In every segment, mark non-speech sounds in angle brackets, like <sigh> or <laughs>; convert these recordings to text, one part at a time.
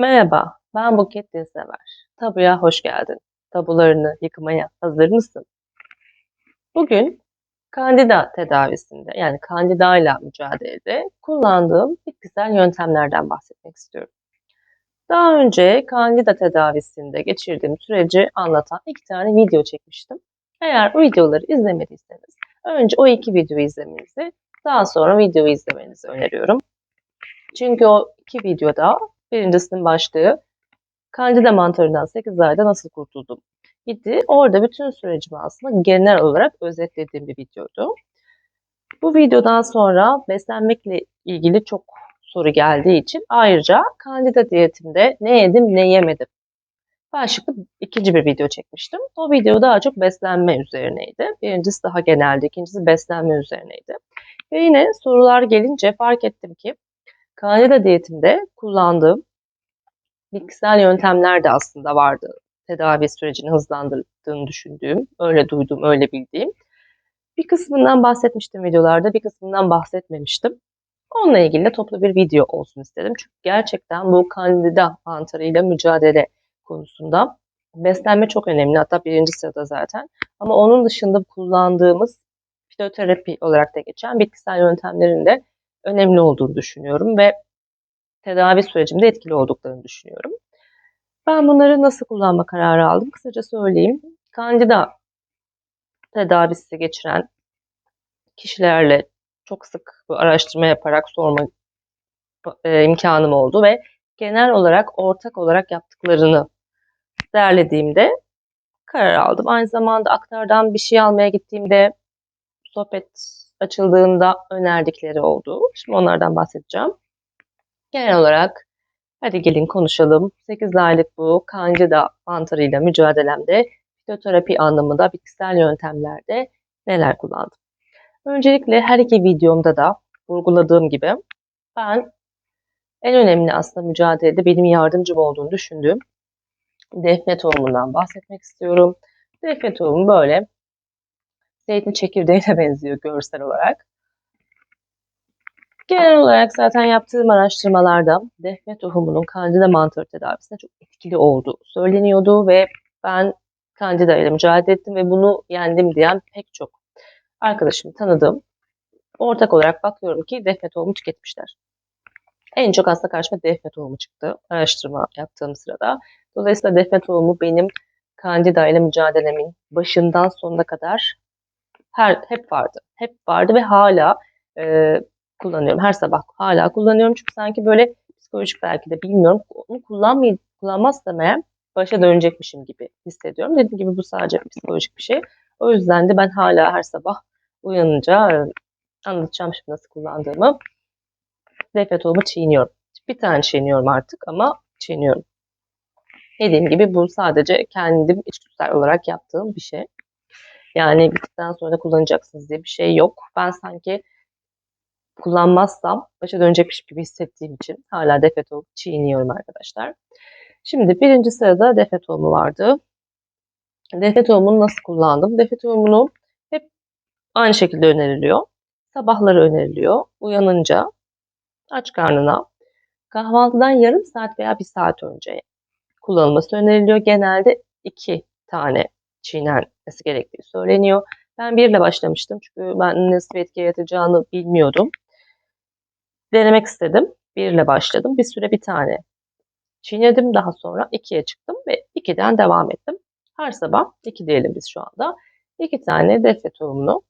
Merhaba, ben Buket Dinsever. Tabuya hoş geldin. Tabularını yıkmaya hazır mısın? Bugün kandida tedavisinde yani kandidayla mücadelede kullandığım bitkisel yöntemlerden bahsetmek istiyorum. Daha önce kandida tedavisinde geçirdiğim süreci anlatan iki tane video çekmiştim. Eğer o videoları izlemediyseniz önce o iki videoyu izlemenizi daha sonra videoyu izlemenizi öneriyorum. Çünkü o iki videoda Birincisinin başlığı Kandida mantarından 8 ayda nasıl kurtuldum idi. Orada bütün sürecimi aslında genel olarak özetlediğim bir videoydu. Bu videodan sonra beslenmekle ilgili çok soru geldiği için ayrıca kandida diyetimde ne yedim ne yemedim başlıklı ikinci bir video çekmiştim. O video daha çok beslenme üzerineydi. Birincisi daha geneldi, ikincisi beslenme üzerineydi. Ve yine sorular gelince fark ettim ki Kandida diyetimde kullandığım bitkisel yöntemler de aslında vardı. Tedavi sürecini hızlandırdığını düşündüğüm, öyle duydum, öyle bildiğim. Bir kısmından bahsetmiştim videolarda, bir kısmından bahsetmemiştim. Onunla ilgili de toplu bir video olsun istedim. Çünkü gerçekten bu kandida mantarıyla mücadele konusunda beslenme çok önemli. Hatta birinci sırada zaten. Ama onun dışında kullandığımız fitoterapi olarak da geçen bitkisel yöntemlerin de önemli olduğunu düşünüyorum ve tedavi sürecimde etkili olduklarını düşünüyorum. Ben bunları nasıl kullanma kararı aldım? Kısaca söyleyeyim. Kandida tedavisi geçiren kişilerle çok sık araştırma yaparak sorma e, imkanım oldu ve genel olarak ortak olarak yaptıklarını derlediğimde karar aldım. Aynı zamanda aktardan bir şey almaya gittiğimde sohbet açıldığında önerdikleri oldu. Şimdi onlardan bahsedeceğim. Genel olarak hadi gelin konuşalım. 8 aylık bu kancıda mantarıyla mücadelemde fitoterapi anlamında bitkisel yöntemlerde neler kullandım. Öncelikle her iki videomda da vurguladığım gibi ben en önemli aslında mücadelede benim yardımcım olduğunu düşündüğüm defne tohumundan bahsetmek istiyorum. Defne tohumu böyle zeytin çekirdeğine <laughs> benziyor görsel olarak. Genel olarak zaten yaptığım araştırmalarda defne tohumunun kandida mantarı tedavisinde çok etkili olduğu söyleniyordu ve ben kandida ile mücadele ettim ve bunu yendim diyen pek çok arkadaşım tanıdım. Ortak olarak bakıyorum ki defne tohumu tüketmişler. En çok hasta karşıma defne tohumu çıktı araştırma yaptığım sırada. Dolayısıyla defne tohumu benim kandida ile mücadelemin başından sonuna kadar her hep vardı. Hep vardı ve hala e, kullanıyorum. Her sabah hala kullanıyorum. Çünkü sanki böyle psikolojik belki de bilmiyorum. Onu kullanmay kullanmazsam eğer başa dönecekmişim gibi hissediyorum. Dediğim gibi bu sadece psikolojik bir şey. O yüzden de ben hala her sabah uyanınca e, anlatacağım şimdi nasıl kullandığımı. Defne tohumu çiğniyorum. Bir tane çiğniyorum artık ama çiğniyorum. Dediğim gibi bu sadece kendim içgüdüsel olarak yaptığım bir şey. Yani bittikten sonra kullanacaksınız diye bir şey yok. Ben sanki kullanmazsam başa dönecekmiş gibi hissettiğim için hala defe tohumu çiğniyorum arkadaşlar. Şimdi birinci sırada defe tohumu vardı. Defe tohumunu nasıl kullandım? Defe tohumunu hep aynı şekilde öneriliyor. Sabahları öneriliyor. Uyanınca aç karnına kahvaltıdan yarım saat veya bir saat önce kullanılması öneriliyor. Genelde iki tane çiğnenmesi gerektiği söyleniyor. Ben birle başlamıştım çünkü ben nasıl bir etki yaratacağını bilmiyordum. Denemek istedim. Birle başladım. Bir süre bir tane çiğnedim. Daha sonra ikiye çıktım ve ikiden devam ettim. Her sabah iki diyelim biz şu anda. İki tane defne tohumunu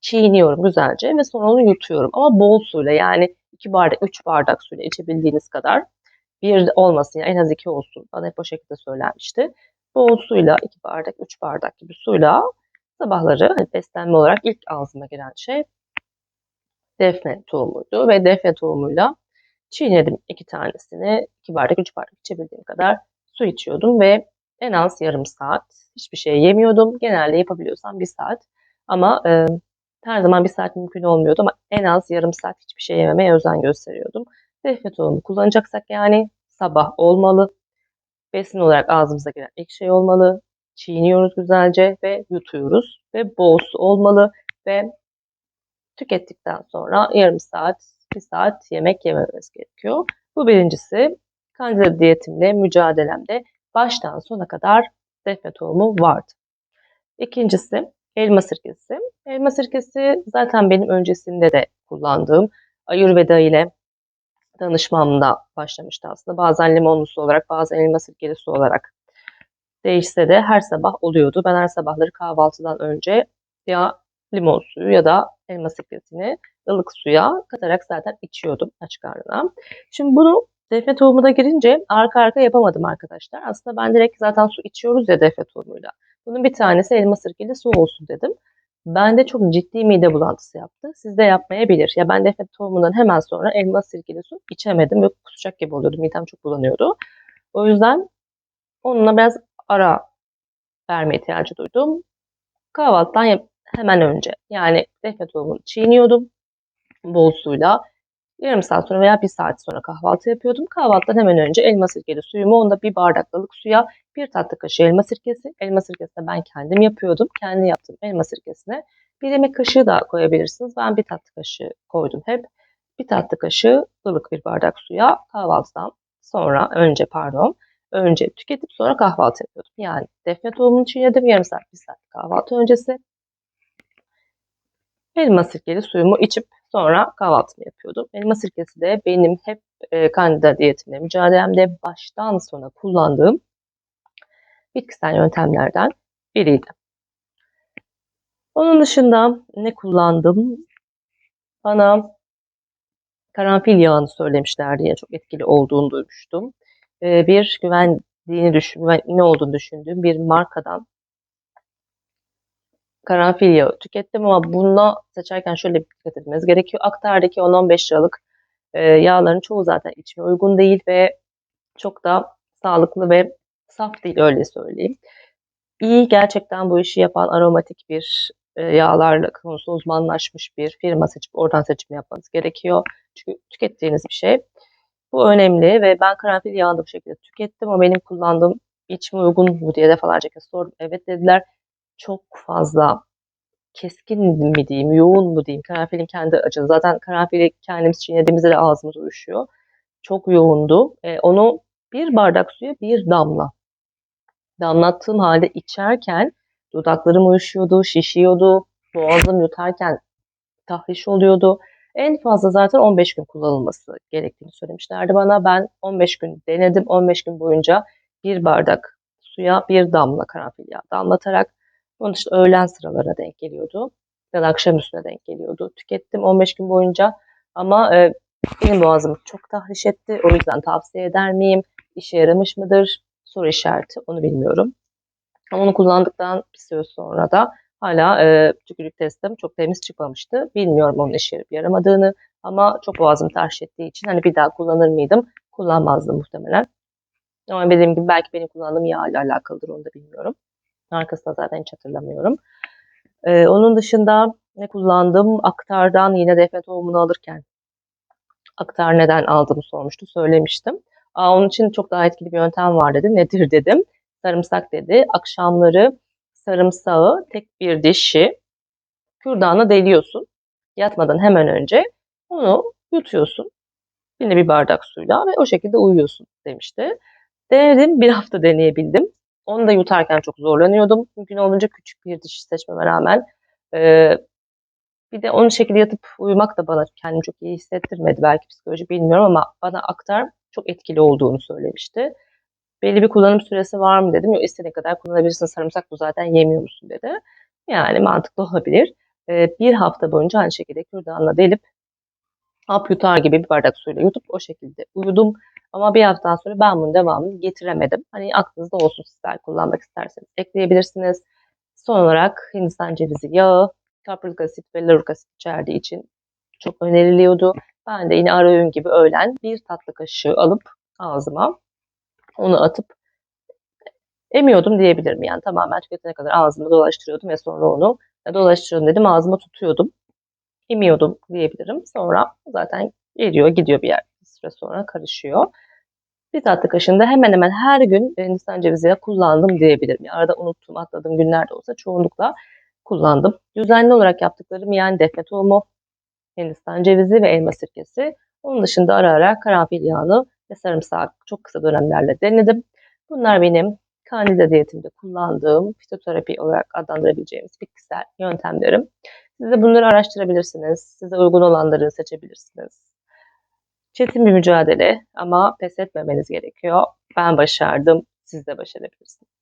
çiğniyorum güzelce ve sonra onu yutuyorum. Ama bol suyla yani iki bardak, üç bardak suyla içebildiğiniz kadar bir olmasın yani en az iki olsun. Bana hep o şekilde söylenmişti bol suyla 2 bardak 3 bardak gibi suyla sabahları hani beslenme olarak ilk ağzıma giren şey defne tohumuydu ve defne tohumuyla çiğnedim iki tanesini 2 bardak 3 bardak içebildiğim kadar su içiyordum ve en az yarım saat hiçbir şey yemiyordum. Genelde yapabiliyorsam bir saat ama e, her zaman bir saat mümkün olmuyordu ama en az yarım saat hiçbir şey yememeye özen gösteriyordum. Defne tohumu kullanacaksak yani sabah olmalı besin olarak ağzımıza giren ilk şey olmalı. Çiğniyoruz güzelce ve yutuyoruz ve bol su olmalı ve tükettikten sonra yarım saat, bir saat yemek yememiz gerekiyor. Bu birincisi Kandida diyetimle mücadelemde baştan sona kadar defne tohumu vardı. İkincisi elma sirkesi. Elma sirkesi zaten benim öncesinde de kullandığım Ayurveda ile danışmamda başlamıştı aslında. Bazen limonlu su olarak, bazen elma sirkeli su olarak değişse de her sabah oluyordu. Ben her sabahları kahvaltıdan önce ya limon suyu ya da elma sirkesini ılık suya katarak zaten içiyordum aç karnına. Şimdi bunu defne tohumuna girince arka arka yapamadım arkadaşlar. Aslında ben direkt zaten su içiyoruz ya defne tohumuyla. Bunun bir tanesi elma sirkeli su olsun dedim. Bende çok ciddi mide bulantısı yaptı. Sizde yapmayabilir. Ya ben defne tohumundan hemen sonra elma sirkeli su içemedim ve kusacak gibi oluyordu. Midem çok bulanıyordu. O yüzden onunla biraz ara verme ihtiyacı duydum. Kahvaltıdan hemen önce yani defne tohumunu çiğniyordum bol suyla. Yarım saat sonra veya bir saat sonra kahvaltı yapıyordum. Kahvaltıdan hemen önce elma sirkeli suyumu onda bir bardaklık suya bir tatlı kaşığı elma sirkesi. Elma sirkesini ben kendim yapıyordum. Kendi yaptığım elma sirkesine bir yemek kaşığı da koyabilirsiniz. Ben bir tatlı kaşığı koydum hep. Bir tatlı kaşığı ılık bir bardak suya kahvaltıdan sonra önce pardon önce tüketip sonra kahvaltı yapıyordum. Yani defne tohumunu çiğnedim yarım saat bir saat kahvaltı öncesi. Elma sirkeli suyumu içip sonra kahvaltımı yapıyordum. Elma sirkesi de benim hep e, kandida diyetimle mücadelemde baştan sona kullandığım bitkisel yöntemlerden biriydi. Onun dışında ne kullandım? Bana karanfil yağını söylemişlerdi ya çok etkili olduğunu duymuştum. Ee, bir güvendiğini düşün, güvenli olduğunu düşündüğüm bir markadan karanfil yağı tükettim ama buna seçerken şöyle bir dikkat etmeniz gerekiyor. Aktar'daki 10-15 liralık e, yağların çoğu zaten içime uygun değil ve çok da sağlıklı ve saf değil öyle söyleyeyim. İyi gerçekten bu işi yapan aromatik bir e, yağlarla konusunda uzmanlaşmış bir firma seçip oradan seçim yapmanız gerekiyor. Çünkü tükettiğiniz bir şey. Bu önemli ve ben karanfil yağını bu şekilde tükettim ama benim kullandığım içime uygun mu diye defalarca kez sordum. Evet dediler çok fazla keskin mi diyeyim, yoğun mu diyeyim, karanfilin kendi acısı. Zaten karanfili kendimiz çiğnediğimizde de ağzımız uyuşuyor. Çok yoğundu. E, onu bir bardak suya bir damla damlattığım halde içerken dudaklarım uyuşuyordu, şişiyordu, boğazım yutarken tahriş oluyordu. En fazla zaten 15 gün kullanılması gerektiğini söylemişlerdi bana. Ben 15 gün denedim. 15 gün boyunca bir bardak suya bir damla karanfil yağı damlatarak onun işte öğlen sıralara denk geliyordu. Ya da akşam üstüne denk geliyordu. Tükettim 15 gün boyunca ama e, benim boğazım çok tahriş etti. O yüzden tavsiye eder miyim? İşe yaramış mıdır? Soru işareti onu bilmiyorum. Ama onu kullandıktan bir süre sonra da hala e, tükürük testim çok temiz çıkmamıştı. Bilmiyorum onun işe yarayıp yaramadığını ama çok boğazım tahriş ettiği için hani bir daha kullanır mıydım? Kullanmazdım muhtemelen. Ama dediğim gibi belki benim kullandığım yağ ile alakalıdır onu da bilmiyorum. Arkasında zaten hiç hatırlamıyorum. Ee, onun dışında ne kullandım? Aktardan yine defne tohumunu alırken aktar neden aldığımı sormuştu. Söylemiştim. Aa, onun için çok daha etkili bir yöntem var dedi. Nedir dedim. Sarımsak dedi. Akşamları sarımsağı tek bir dişi kürdanla deliyorsun. Yatmadan hemen önce onu yutuyorsun. Yine bir bardak suyla ve o şekilde uyuyorsun demişti. Denedim. Bir hafta deneyebildim. Onu da yutarken çok zorlanıyordum. Mümkün olunca küçük bir diş seçmeme rağmen. Ee, bir de onun şekilde yatıp uyumak da bana kendimi çok iyi hissettirmedi. Belki psikoloji bilmiyorum ama bana aktar çok etkili olduğunu söylemişti. Belli bir kullanım süresi var mı dedim. Yok istediğin kadar kullanabilirsin sarımsak bu zaten yemiyor musun dedi. Yani mantıklı olabilir. Ee, bir hafta boyunca aynı şekilde kürdanla delip hap yutar gibi bir bardak suyla yutup o şekilde uyudum. Ama bir haftadan sonra ben bunun devamını getiremedim. Hani aklınızda olsun sizler kullanmak isterseniz ekleyebilirsiniz. Son olarak Hindistan cevizi yağı, kaprilik asit ve lauruk asit içerdiği için çok öneriliyordu. Ben de yine ara öğün gibi öğlen bir tatlı kaşığı alıp ağzıma onu atıp emiyordum diyebilirim. Yani tamamen tüketene kadar ağzımda dolaştırıyordum ve sonra onu dolaştırıyordum dedim ağzıma tutuyordum. Emiyordum diyebilirim. Sonra zaten geliyor gidiyor bir yer bir süre sonra karışıyor. Bir tatlı kaşığında hemen hemen her gün Hindistan cevizi kullandım diyebilirim. Yani arada unuttuğum atladığım günlerde olsa çoğunlukla kullandım. Düzenli olarak yaptıklarım yani defne tohumu, Hindistan cevizi ve elma sirkesi. Onun dışında ara ara karanfil yağını ve sarımsak çok kısa dönemlerle denedim. Bunlar benim kandida diyetimde kullandığım fitoterapi olarak adlandırabileceğimiz bitkisel yöntemlerim. Siz de bunları araştırabilirsiniz. Size uygun olanları seçebilirsiniz. Çetin bir mücadele ama pes etmemeniz gerekiyor. Ben başardım, siz de başarabilirsiniz.